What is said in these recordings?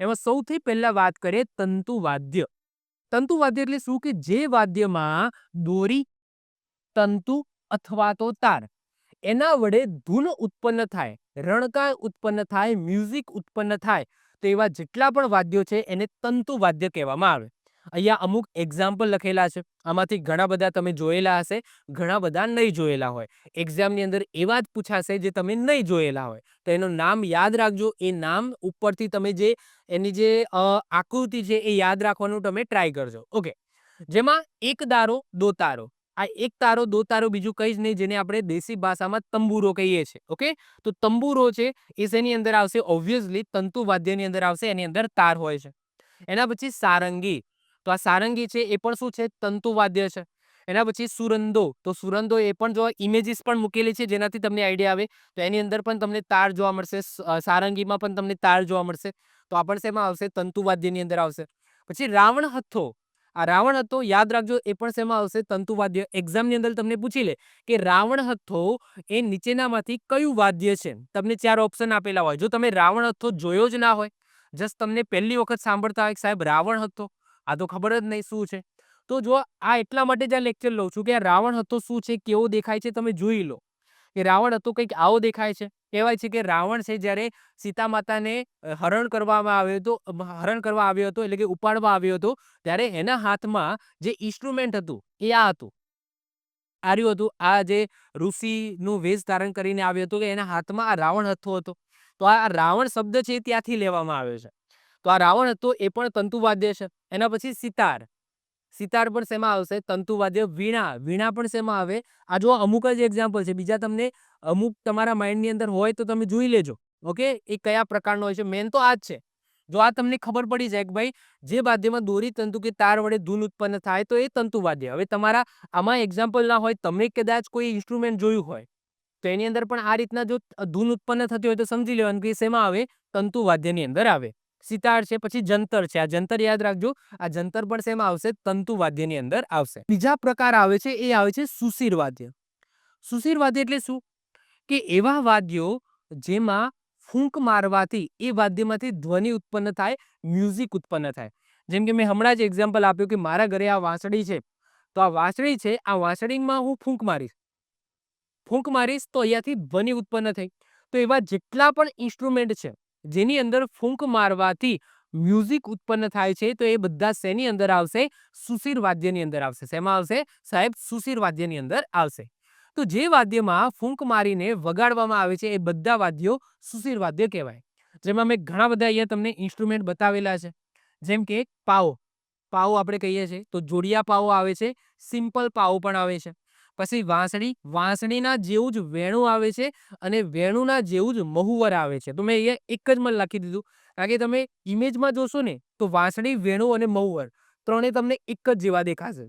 એમાં સૌથી પહેલા વાત કરીએ તંતુવાદ્ય તંતુવાદ્ય એટલે શું કે જે વાદ્યમાં દોરી, તંતુ અથવા તો તાર. એના વડે ધૂન ઉત્પન્ન થાય, રણકાર ઉત્પન્ન થાય, મ્યુઝિક ઉત્પન્ન થાય. તો એવા જેટલા પણ વાદ્યો છે એને તંતુવાદ્ય કહેવામાં આવે. અહીંયા અમુક એક્ઝામ્પલ લખેલા છે. આમાંથી ઘણા બધા તમે જોયેલા હશે, ઘણા બધા નહીં જોયેલા હોય. એક્ઝામની અંદર એવા જ પૂછાશે જે તમે નહીં જોયેલા હોય. તો એનું નામ યાદ રાખજો. એ નામ ઉપરથી તમે જે, એની જે આકૃતિ છે એ યાદ રાખવાનું તમે ટ્રાય કરજો. ઓકે જેમાં એક દારો, દો તારો. આ એક તારો, દો તારો બીજું કંઈ જ નહીં, જેને આપણે દેશી ભાષામાં તંબુરો કહીએ છીએ. ઓકે તો તંબુરો છે, એ શેની અંદર આવશે? ઓબ્વિયસલી તંતુવાદ્યની અંદર આવશે, એની અંદર તાર હોય છે. એના પછી સારંગી. તો આ સારંગી છે એ પણ શું છે? તંતુવાદ્ય છે. એના પછી સુરંદો. તો સુરંદો એ પણ જો ઇમેજીસ પણ મૂકેલી છે જેનાથી તમને આઈડિયા આવે, તો એની અંદર પણ તમને તાર જોવા મળશે. સારંગીમાં પણ તમને તાર જોવા મળશે. તો આ પણ શેમાં આવશે? તંતુવાદ્યની અંદર આવશે. પછી રાવણ હથ્થો. આ રાવણ હથ્થો યાદ રાખજો, એ પણ શેમાં આવશે? તંતુવાદ્ય. એક્ઝામની અંદર તમને પૂછી લે કે રાવણ હથ્થો એ નીચેનામાંથી કયું વાદ્ય છે? તમને ચાર ઓપ્શન આપેલા હોય. જો તમે રાવણ હથ્થો જોયો જ ના હોય જસ્ટ તમને પહેલી વખત સાંભળતા હોય કે સાહેબ રાવણ હથ્થો. આ તો ખબર જ નહીં શું છે. તો જો આ એટલા માટે જ આ લેક્ચર લઉં છું કે આ રાવણ હતો શું છે, કેવો દેખાય છે, તમે જોઈ લો. કે રાવણ હતો કંઈક આવો દેખાય છે. કહેવાય છે કે રાવણ છે જ્યારે સીતા માતાને હરણ કરવામાં આવ્યો હતો હરણ કરવા આવ્યો હતો, એટલે કે ઉપાડવા આવ્યો હતો, ત્યારે એના હાથમાં જે ઇન્સ્ટ્રુમેન્ટ હતું, એ આ હતું. આ રહ્યું હતું, આ જે ઋષિનું વેશ ધારણ કરીને આવ્યો હતો કે એના હાથમાં આ રાવણ હથ્થો હતો. તો આ રાવણ શબ્દ છે ત્યાંથી લેવામાં આવ્યો છે. તો આ રાવણ હતો એ પણ તંતુવાદ્ય છે. એના પછી સિતાર. સિતાર પણ શેમાં આવશે? તંતુવાદ્ય વીણા. વીણા પણ શેમાં આવે? આ જો અમુક જ એક્ઝામ્પલ છે. બીજા તમને અમુક તમારા માઇન્ડની અંદર હોય તો તમે જોઈ લેજો. ઓકે? એ કયા પ્રકારનો હોય છે? મેન તો આ જ છે. જો આ તમને ખબર પડી જાય કે ભાઈ, જે વાદ્યમાં દોરી, તંતુ કે તાર વડે ધૂન ઉત્પન્ન થાય તો એ તંતુવાદ્ય. હવે તમારા આમાં એક્ઝામ્પલ ના હોય, તમે કદાચ કોઈ ઇન્સ્ટ્રુમેન્ટ જોયું હોય, તો એની અંદર પણ આ રીતના જો ધૂન ઉત્પન્ન થતી હોય તો સમજી લેવાનું કે શેમાં આવે? તંતુવાદ્યની અંદર આવે. સિતાર છે, પછી જંતર છે. આ જંતર યાદ રાખજો. આ જંતર પણ શેમાં આવશે તંતુવાદ્યની અંદર આવશે. બીજા પ્રકાર આવે છે, એ આવે છે સુશીર વાદ્ય. સુશીર વાદ્ય એટલે શું? કે એવા વાદ્યો જેમાં ફૂંક મારવાથી એ વાદ્યમાંથી ધ્વનિ ઉત્પન્ન થાય, મ્યુઝિક ઉત્પન્ન થાય. જેમ કે મેં હમણાં જ એક્ઝામ્પલ આપ્યું કે મારા ઘરે આ વાંસળી છે. તો આ વાંસળી છે, આ વાંસળીમાં હું ફૂંક મારીશ. ફૂંક મારીશ તો અહીંયાથી ધ્વનિ ઉત્પન્ન થઈ. તો એવા જેટલા પણ ઇન્સ્ટ્રુમેન્ટ છે જેની અંદર ફૂંક મારવાથી મ્યુઝિક ઉત્પન્ન થાય છે, તો એ બધા શેની અંદર આવશે? સુશીર વાદ્યની અંદર આવશે. શેમાં આવશે? સાહેબ, સુશીર વાદ્યની અંદર આવશે. તો જે વાદ્યમાં ફૂંક મારીને વગાડવામાં આવે છે, એ બધા વાદ્યો સુશીર વાદ્ય કહેવાય. જેમાં મેં ઘણા બધા અહીંયા તમને ઇન્સ્ટ્રુમેન્ટ બતાવેલા છે. જેમ કે પાઓ. પાઓ આપણે કહીએ છીએ, તો જોડિયા પાવો આવે છે, સિમ્પલ પાવો પણ આવે છે. પછી વાંસળી, વાંસળીના જેવું જ વેણું આવે છે અને વેણુના જેવું જ મહુવર આવે છે. તો મેં અહીંયા એક જ મને લખી દીધું. કારણ કે તમે ઇમેજમાં જોશો ને, તો વાંસળી, વેણું અને મહુવર ત્રણે તમને એક જ જેવા દેખાશે.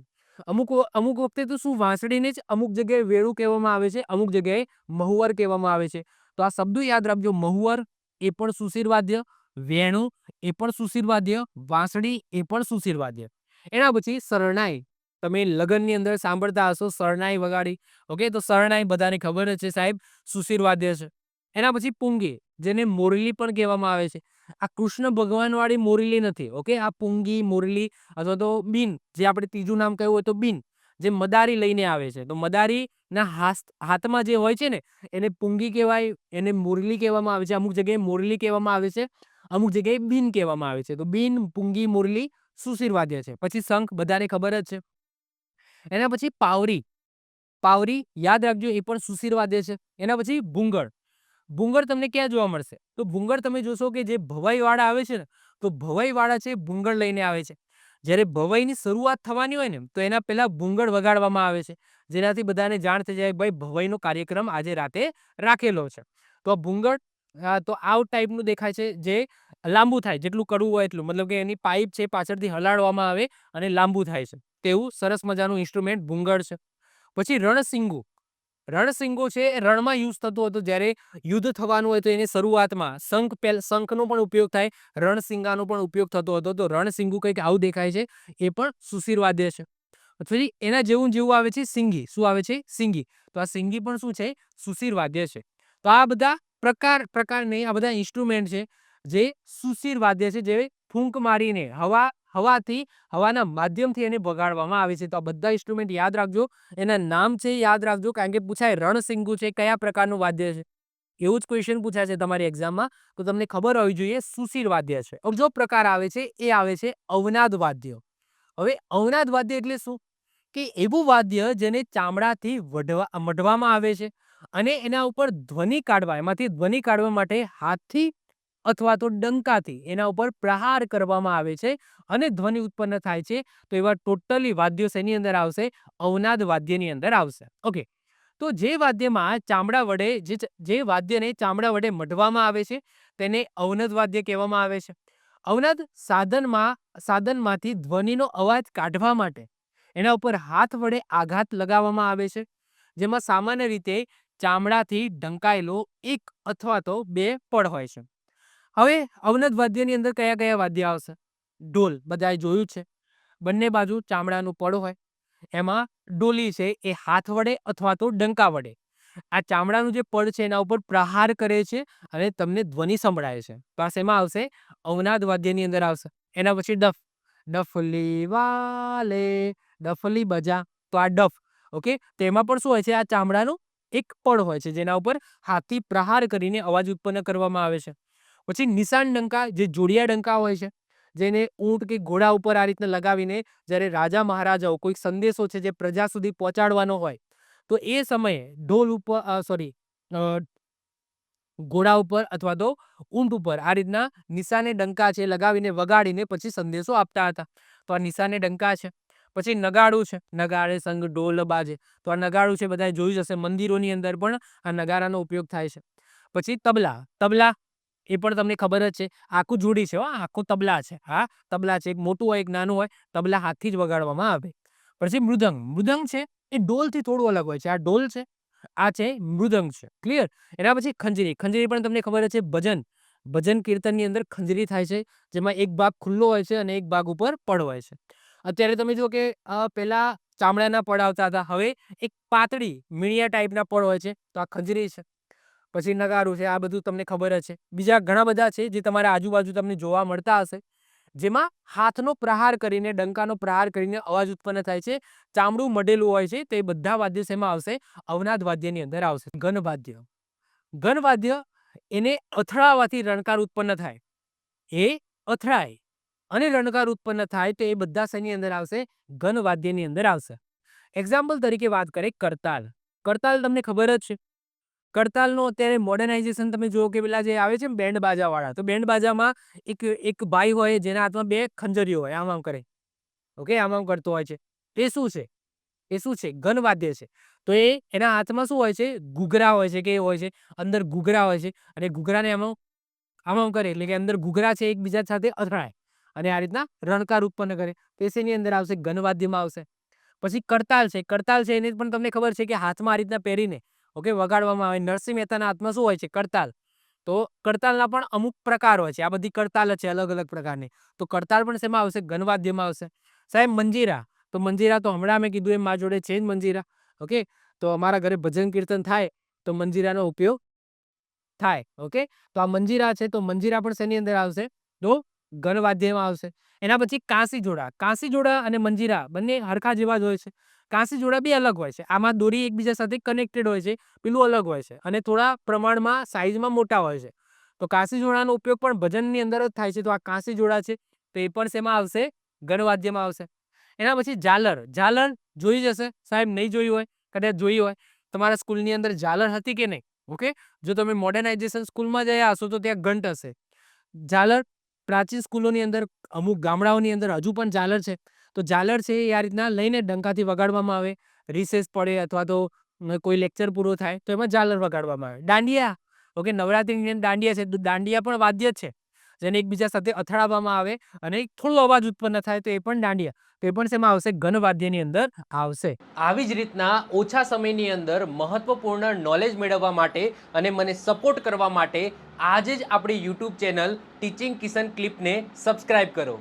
અમુક અમુક વખતે તો શું વાંસળીને જ અમુક જગ્યાએ વેણું કહેવામાં આવે છે, અમુક જગ્યાએ મહુવર કહેવામાં આવે છે. તો આ શબ્દો યાદ રાખજો. મહુવર એ પણ સુશીર વાદ્ય વેણું એ પણ સુશીરવાદ્ય, વાંસળી એ પણ સુશીરવાદ્ય. એના પછી શરણાઈ. તમે લગ્નની અંદર સાંભળતા હશો, શરણાઈ વગાડી. ઓકે, તો શરણાઈ બધાને ખબર છે સાહેબ, સુશીર વાદ્ય છે. એના પછી પુંગી, જેને મોરલી પણ કહેવામાં આવે છે. આ કૃષ્ણ ભગવાન વાળી મોરલી નથી, ઓકે? આ પુંગી, મોરલી અથવા તો બીન, જે આપણે ત્રીજું નામ કહ્યું હોય તો બીન, જે મદારી લઈને આવે છે. તો મદારીના હાથ હાથમાં જે હોય છે ને, એને પુંગી કહેવાય, એને મોરલી કહેવામાં આવે છે. અમુક જગ્યાએ મોરલી કહેવામાં આવે છે, અમુક જગ્યાએ બીન કહેવામાં આવે છે. તો બીન, પુંગી, મોરલી, સુશીર વાદ્ય છે. પછી શંખ, બધાને ખબર જ છે. એના પછી પાવરી. પાવરી યાદ રાખજો, એ પણ સુશીર્વાદે છે. એના પછી ભૂંગળ. ભૂંગળ તમને ક્યાં જોવા મળશે? તો ભૂંગળ તમે જોશો કે જે ભવાઈવાળા આવે છે ને, તો ભવાઈવાળા છે ભૂંગળ લઈને આવે છે. જ્યારે ભવાઈની શરૂઆત થવાની હોય ને, તો એના પહેલાં ભૂંગળ વગાડવામાં આવે છે. જેનાથી બધાને જાણ થઈ જાય, ભાઈ, ભવાઈનો કાર્યક્રમ આજે રાતે રાખેલો છે. તો ભૂંગળ તો આવું ટાઈપનું દેખાય છે જે લાંબુ થાય. જેટલું કડવું હોય એટલું. મતલબ કે એની પાઇપ છે પાછળથી હલાડવામાં આવે અને લાંબુ થાય છે. તેવું સરસ મજાનું ઇન્સ્ટ્રુમેન્ટ ભૂંગળ છે. પછી રણસિંગુ. રણસિંગો છે એ રણમાં યુઝ થતો હતો જ્યારે યુદ્ધ થવાનું હોય તો એની શરૂઆતમાં શંખ પેલ શંખનો પણ ઉપયોગ થાય, રણસિંગાનો પણ ઉપયોગ થતો હતો. તો રણસિંગુ કંઈક આવું દેખાય છે, એ પણ સુશીર વાદ્ય છે. પછી એના જેવું જેવું આવે છે સિંગી. શું આવે છે? સિંગી. તો આ સિંગી પણ શું છે? સુશીર વાદ્ય છે. તો આ બધા પ્રકાર પ્રકારની આ બધા ઇન્સ્ટ્રુમેન્ટ છે જે સુશીર વાદ્ય છે, જે ફૂંક મારીને હવા હવાથી, હવાના માધ્યમથી એને વગાડવામાં આવે છે. તો આ બધા ઇન્સ્ટ્રુમેન્ટ યાદ રાખજો. એના નામ છે યાદ રાખજો, કારણ કે પૂછાય રણસિંગુ છે, કયા પ્રકારનું વાદ્ય છે? એવું જ ક્વેશ્ચન પૂછાય છે તમારી એક્ઝામમાં તો તમને ખબર હોવી જોઈએ સુશીર વાદ્ય છે. જો પ્રકાર આવે છે, એ આવે છે અવનાદ વાદ્ય. હવે અવનાદ વાદ્ય એટલે શું? કે એવું વાદ્ય જેને ચામડાથી મઢવામાં આવે છે અને એના ઉપર ધ્વનિ કાઢવા, એમાંથી ધ્વનિ કાઢવા માટે હાથથી અથવા તો ડંકાથી એના ઉપર પ્રહાર કરવામાં આવે છે અને ધ્વનિ ઉત્પન્ન થાય છે, તો એવા ટોટલી વાદ્યો શેની અંદર આવશે? અવનાદ વાદ્યની અંદર આવશે. ઓકે. તો જે વાદ્યમાં ચામડા વડે જે વાદ્યને ચામડા વડે મઢવામાં આવે છે, તેને અવનદ વાદ્ય કહેવામાં આવે છે. અવનદ સાધનમાં, સાધનમાંથી ધ્વનિનો અવાજ કાઢવા માટે એના ઉપર હાથ વડે આઘાત લગાવવામાં આવે છે. જેમાં સામાન્ય રીતે ચામડાથી ઢંકાયેલો એક અથવા તો બે પડ હોય છે. હવે અવનદ વાદ્યની અંદર કયા કયા વાદ્ય આવશે? ઢોલ, બધાએ જોયું છે. બંને બાજુ ચામડાનું પડ હોય. એમાં ડોલી છે એ હાથ વડે અથવા તો ડંકા વડે. આ ચામડાનું જે પડ છે એના ઉપર પ્રહાર કરે છે અને તમને ધ્વનિ સંભળાય છે. પાસે એમાં આવશે? અવનાદ વાદ્યની અંદર આવશે. એના પછી ડફ. ડફલી વાલે, ડફલી બજા. તો આ ડફ. ઓકે? તેમાં પણ શું હોય છે? આ ચામડાનું એક પડ હોય છે જેના ઉપર હાથથી પ્રહાર કરીને અવાજ ઉત્પન્ન કરવામાં આવે છે. પછી નિશાન ડંકા, જે જોડિયા ડંકા હોય છે, જેને ઊંટ કે ઘોડા ઉપર આ રીતના લગાવીને જ્યારે રાજા મહારાજાઓ કોઈક સંદેશો છે જે પ્રજા સુધી પહોંચાડવાનો હોય, તો એ સમયે ઢોલ ઉપર સોરી ઘોડા ઉપર અથવા તો ઊંટ ઉપર આ રીતના નિશાને ડંકા છે લગાવીને વગાડીને પછી સંદેશો આપતા હતા. તો આ નિશાને ડંકા છે. પછી નગાડું છે. નગાડે સંગ ઢોલ બાજે. તો આ નગાડું છે બધાએ જોયું જ હશે. મંદિરોની અંદર પણ આ નગારાનો ઉપયોગ થાય છે. પછી તબલા. તબલા એ પણ તમને ખબર જ છે. આખું જોડી છે આખું તબલા છે. હા, તબલા છે. એક મોટું હોય, એક નાનું હોય, તબલા હાથથી જ વગાડવામાં આવે. પછી મૃદંગ. મૃદંગ છે એ ઢોલથી થોડું અલગ હોય છે. આ ઢોલ છે, આ છે મૃદંગ છે. ક્લિયર એના પછી ખંજરી. ખંજરી પણ તમને ખબર છે, ભજન. ભજન કીર્તનની અંદર ખંજરી થાય છે, જેમાં એક ભાગ ખુલ્લો હોય છે અને એક ભાગ ઉપર પડ હોય છે. અત્યારે તમે જુઓ કે પહેલાં ચામડાના પડ આવતા હતા. હવે એક પાતળી, મીણિયા ટાઈપના પડ હોય છે. તો આ ખંજરી છે. પછી નગારું છે, આ બધું તમને ખબર જ છે. બીજા ઘણા બધા છે જે તમારા આજુબાજુ તમને જોવા મળતા હશે. જેમાં હાથનો પ્રહાર કરીને, ડંકાનો પ્રહાર કરીને અવાજ ઉત્પન્ન થાય છે. ચામડું મઢેલું હોય છે, તે બધા વાદ્ય શેમાં આવશે? અવનાદ વાદ્યની અંદર આવશે. ઘન વાદ્ય. ઘન એને અથડાવાથી રણકાર ઉત્પન્ન થાય. એ અથડાય અને રણકાર ઉત્પન્ન થાય તો એ બધા શેની અંદર આવશે? ઘન વાદ્યની અંદર આવશે. એક્ઝામ્પલ તરીકે વાત કરીએ, કરતાલ. કરતાલ તમને ખબર જ છે. કરતાલનો અત્યારે મોડર્નાઇઝેશન તમે જુઓ કે પેલા જે આવે છે બેન્ડ બાજાવાળા, તો બેન્ડ બાજામાં એક એક ભાઈ હોય જેના હાથમાં બે ખંજરીઓ હોય, આમ આમ કરે. ઓકે? આમ આમ કરતો હોય છે. એ શું છે? એ શું છે? ઘનવાદ્ય છે. તો એ એના હાથમાં શું હોય છે? ઘૂઘરા હોય છે કે એ હોય છે? અંદર ઘૂઘરા હોય છે અને ઘૂઘરાને આમ આમ આમ કરે, એટલે કે અંદર ઘૂઘરા છે એકબીજા સાથે અથડાય અને આ રીતના રણકાર ઉત્પન્ન કરે. તો શેની અંદર આવશે? ઘનવાદ્યમાં આવશે. પછી કરતાલ છે. કરતાલ છે એને પણ તમને ખબર છે કે હાથમાં આ રીતના પહેરીને ઓકે, વગાડવામાં આવે. નરસિંહ મહેતાના હાથમાં શું હોય છે? કરતાલ. તો કરતાલના પણ અમુક પ્રકાર હોય છે. આ બધી કરતાલ છે, અલગ અલગ પ્રકારની. તો કરતાલ પણ શેમાં આવશે? ઘનવાદ્યમાં આવશે. સાહેબ, મંજીરા. તો મંજીરા તો હમણાં મેં કીધું એમ મારા જોડે છે જ મંજીરા. ઓકે? તો અમારા ઘરે ભજન કીર્તન થાય, તો મંજીરાનો ઉપયોગ થાય. ઓકે? તો આ મંજીરા છે, તો મંજીરા પણ શેની અંદર આવશે? તો ગણવાદ્યમાં આવશે. એના પછી કાંસી જોડા કાંસી જોડા અને મંજીરા બંને હરખા જેવા જ હોય છે. કાંસી જોડા બી અલગ હોય છે. આમાં દોરી એકબીજા સાથે કનેક્ટેડ હોય છે. પેલું અલગ હોય છે અને થોડા પ્રમાણમાં સાઇઝમાં મોટા હોય છે. તો કાંસી જોડાનો ઉપયોગ પણ ભજનની અંદર જ થાય છે. તો આ કાંસી જોડા છે તો એ પણ શેમાં આવશે? ગણવાદ્યમાં આવશે. એના પછી ઝાલર. ઝાલર જોઈ જ હશે? સાહેબ, નહીં જોઈ હોય? કદાચ જોઈ હોય. તમારા સ્કૂલની અંદર ઝાલર હતી કે નહીં? ઓકે? જો તમે મોડર્નાઇઝેશન સ્કૂલમાં જયા હશો તો ત્યાં ઘંટ હશે. ઝાલર પ્રાચીન સ્કૂલોની અંદર, અમુક ગામડાઓની અંદર હજુ પણ ઝાલર છે. તો ઝાલર છે એ આ રીતના લઈને ડંકાથી વગાડવામાં આવે. રિસેસ પડે અથવા તો કોઈ લેક્ચર પૂરો થાય તો એમાં ઝાલર વગાડવામાં આવે. દાંડિયા. ઓકે, નવરાત્રિની અંદર દાંડિયા છે. તો દાંડિયા પણ વાદ્ય છે, જેને એકબીજા સાથે અથડાવવામાં આવે અને થોડો અવાજ ઉત્પન્ન થાય તો એ પણ દાંડિયા. તો એ પણ શેમાં આવશે. ઘનવાદ્યની અંદર આવશે. આવી જ રીતના ઓછા સમયની અંદર મહત્વપૂર્ણ નોલેજ મેળવવા માટે અને મને સપોર્ટ કરવા માટે આજે જ આપણી યુટ્યુબ ચેનલ ટીચિંગ કિશન ક્લિપને સબસ્ક્રાઇબ કરો.